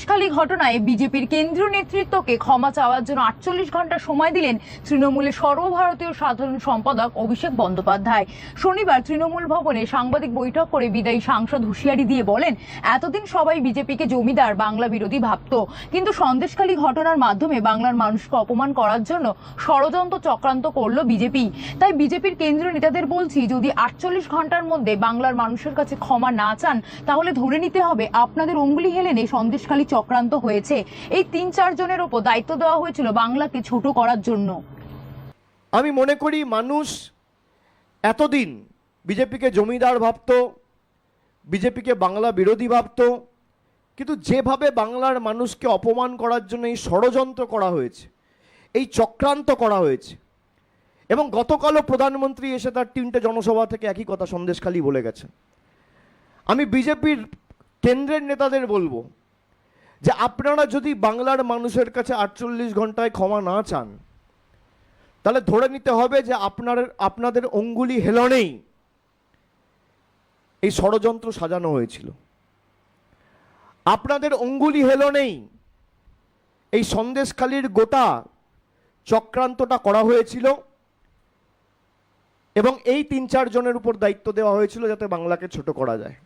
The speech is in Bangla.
সন্দেশখালী ঘটনায় বিজেপির কেন্দ্রীয় নেতৃত্বকে ক্ষমা চাওয়ার জন্য আটচল্লিশ ঘণ্টা সময় দিলেন তৃণমূলের সর্বভারতীয় সাধারণ সম্পাদক অভিষেক বন্দ্যোপাধ্যায়। শনিবার তৃণমূল ভবনে সাংবাদিক বৈঠক করে বিদায়ী সাংসদ হুঁশিয়ারি দিয়ে বলেন, এতদিন সবাই বিজেপিকে জমিদার, বাংলা বিরোধী ভাবত। কিন্তু সন্দেশখালী ঘটনার মাধ্যমে বাংলার মানুষকে অপমান করার জন্য ষড়যন্ত্র চক্রান্ত করল বিজেপি। তাই বিজেপির কেন্দ্রীয় নেতাদের বলছি, যদি আটচল্লিশ ঘণ্টার মধ্যে বাংলার মানুষের কাছে ক্ষমা না চান, তাহলে ধরে নিতে হবে আপনাদের অঙ্গুলি হেলেনে সন্দেশখালী চক্রান্ত হয়েছে। এই তিন, চার জনের ওপর দায়িত্ব দেওয়া হয়েছিল বাংলাকে ছোট করার জন্য। আমি মনে করি মানুষ এতদিন বিজেপিকে জমিদার ভাবতো, বিজেপিকে বাংলা বিরোধী ভাবতো, কিন্তু যেভাবে বাংলার মানুষকে অপমান করার জন্য এই ষড়যন্ত্র করা হয়েছে, এই চক্রান্ত করা হয়েছে, এবং গতকালও প্রধানমন্ত্রী এসে তার তিনটে জনসভা থেকে একই কথা সন্দেশখালি বলে গেছেন। আমি বিজেপির কেন্দ্রের নেতাদের বলব যে আপনারা যদি বাংলার মানুষের কাছে আটচল্লিশ ঘন্টায় ক্ষমা না চান, তাহলে ধরে নিতে হবে যে আপনার, আপনাদের অঙ্গুলি হেলনেই এই ষড়যন্ত্র সাজানো হয়েছিল। আপনাদের অঙ্গুলি হেলনেই এই সন্দেশখালির গোটা চক্রান্তটা করা হয়েছিল এবং এই তিন চারজনের উপর দায়িত্ব দেওয়া হয়েছিল যাতে বাংলাকে ছোট করা যায়।